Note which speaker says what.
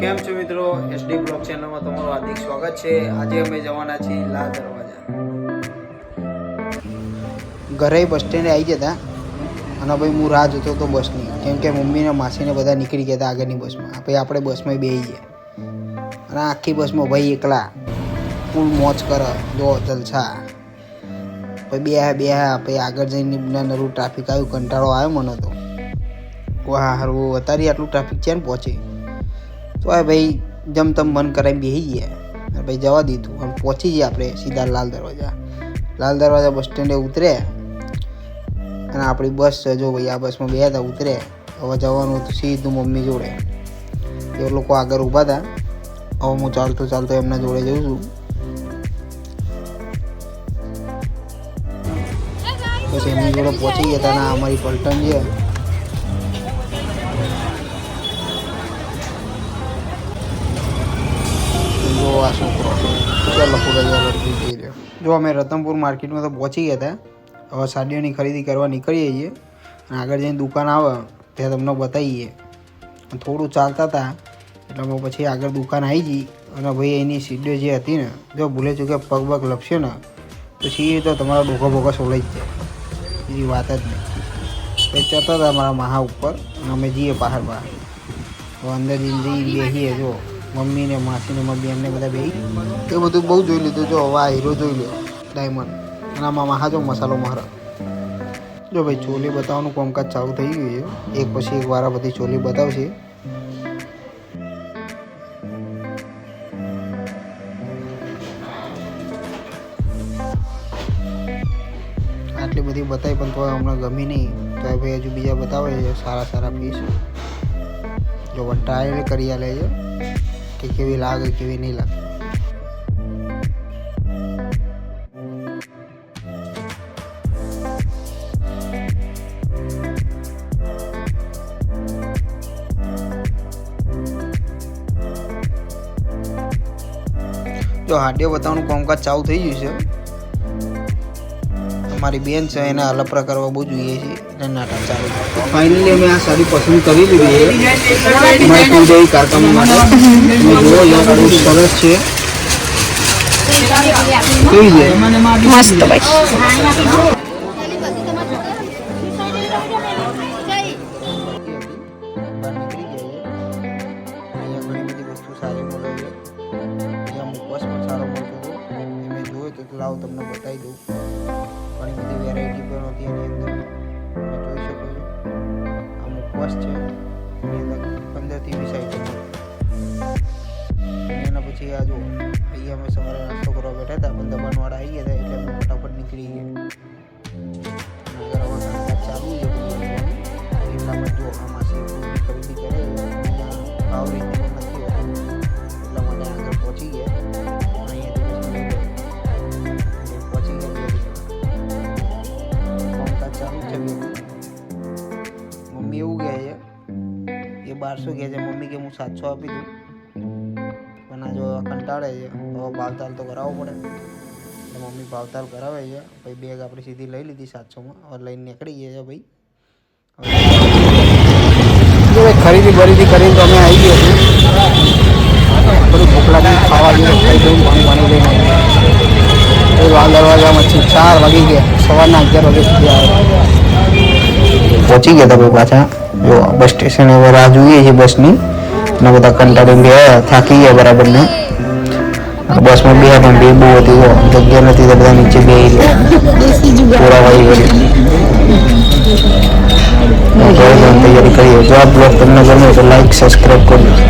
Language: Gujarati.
Speaker 1: કેમ છો મિત્રો? એસડી બ્લોક ચેનલમાં તમારું હાર્દિક સ્વાગત છે. આજે અમે જવાના છીએ લા દરવાજા. ઘરે બસ સ્ટેન્ડે આવી ગયા હતા અને ભાઈ હું રાહ જોતો હતો બસની. કેમ કે મમ્મીને માસીને બધા નીકળી ગયા હતા આગળની બસમાં. ભાઈ આપણે બસમાં બેસી ગયા. અને આખી બસમાં ભાઈ એકલા. ફૂલ મોજ કરે. જો જલસા. પછી બે બે પછી આગળ જઈને નરું ટ્રાફિક આવ્યું. કંટાળો આવ્યો મને તો. વાહ હારું અત્યારે આટલું ટ્રાફિક છે ને પહોંચે. તો આ ભાઈ જમતમ મન કરાવી બેસી ગયા. ભાઈ જવા દીધું. આમ પહોંચી ગયા આપણે સીધા લાલ દરવાજા. લાલ દરવાજા બસ સ્ટેન્ડે ઉતરે. અને આપણી બસ છે જો ભાઈ આ બસમાં બે હતા ઉતરે. હવે જવાનું હતું સીધું મમ્મી જોડે. એ લોકો આગળ ઊભા હતા હવે હું ચાલતો ચાલતો એમના જોડે જઉં છું. પછી એમની જોડે પહોંચી ગયા હતા અમારી પલટન છે. જો આ છોકરો ચાલો રહ્યો? જો અમે રતનપુર માર્કેટમાં તો પહોંચી ગયા હતા. હવે સાડીઓની ખરીદી કરવા નીકળીએ છીએ. અને આગળ જઈને દુકાન આવે ત્યાં તમને બતાવીએ. થોડું ચાલતા હતા. એટલે અમે પછી આગળ દુકાન આવી જઈ અને ભાઈ એની સીડીઓ જે હતી ને, જો ભૂલે ચૂકે પગ પગ લપશે ને, તો સીડી તો તમારા ડોકો ભોગો સોલાઈ જ જાય. બીજી વાત જ નહીં. એ ચડતા હતા મારા મહા ઉપર, અને અમે જઈએ બહાર બહાર. તો અંદર જઈને જઈ બેસીએ જો. મમ્મી ને માસી ને મમ્મી એમને બધા બે એ બધું બહુ જોઈ લીધું. જો, હવે હીરો જોઈ લો ડાયમંડ અને આમાં હાજો મસાલો મારો. જો ભાઈ, ચોલી બતાવવાનું કામકાજ ચાલુ થઈ ગયું છે. એક પછી એક વારા બધી ચોલી બતાવશે. આટલી બધી બતાવી પણ તો હમણાં ગમી નહીં. તો ભાઈ હજુ બીજા બતાવે છે. સારા સારા પીસ જો, પણ ટ્રાયલ કરી આલે છે. કે કેવી લાગે કેવી નહીં લાગે. જો હાડીઓ બતાવવાનું કામકાજ ચાલુ થઈ ગયું છે. અમારી બેન છે એને અલપરા કરવા બહુ જોઈએ છે. નાટક ચાલુ ફાઇનલી અમે આ સાડી પસંદ કરી લીધી છે. જે કાર્યક્રમ માટે. જુઓ યાર બહુ સરસ છે. કેવી છે
Speaker 2: મસ્ત ભાઈ.
Speaker 1: બહાર નીકળી ગયા છે અહીંયા ઘણી બધી વસ્તુ સારી મળે છે. અહીંયા મુખવાસ પણ સારો મળતો હતો. એ મેં જોયો તો લાવ તમને બતાવી દઉં. ઘણી બધી વેરાયટી પણ હતી એની અંદર. તમે જોઈ શકો છો. આ મુખવાસ છે. એની અંદર પંદરથી વીસ આઈટમ એના પછી આ જો, અહીંયા અમે સવારે નાસ્તો કરવા બેઠા હતા. પણ દબાણવાળા આવી ગયા હતા એટલે ફટાફટ નીકળી ગયા. ચાલુ છે બધું કરવાનું. જો આ માસી ખરીદી કરે ભાવ રીતનો બારસો કહે છે મમ્મી કે હું સાતસો આપી દઉં પણ આ જો કંટાળે છે તો ભાવતાલ તો કરાવવો પડે એટલે મમ્મી ભાવતાલ કરાવે છે પછી બેગ આપણે સીધી લઈ લીધી સાતસોમાં હવે લઈને નીકળી ગયા છે ભાઈ જો ભાઈ ખરીદી બરીદી કરીને તો અમે આવી ગયા છીએ બધું ભૂખ લાગી ખાવા જઈને ખાઈ દઉં પાણી પાણી લઈને આવી ગયા લાલ દરવાજામાં છે ચાર વાગી ગયા સવારના અગિયાર વાગે સુધી આવ્યા પહોંચી ગયા હતા ભાઈ પાછા જો બસ સ્ટેશન હવે રાહ જોઈએ છે બસની અને બધા કંટાળીને ગયા થાકી ગયા બરાબર ને બસમાં બે પણ બે બહુ હતી જો જગ્યા નથી તો બધા નીચે બે પૂરા વાઈ ગઈ તૈયારી કરીએ જો આ બ્લોગ તમને ગમે તો લાઈક સબસ્ક્રાઈબ કરજો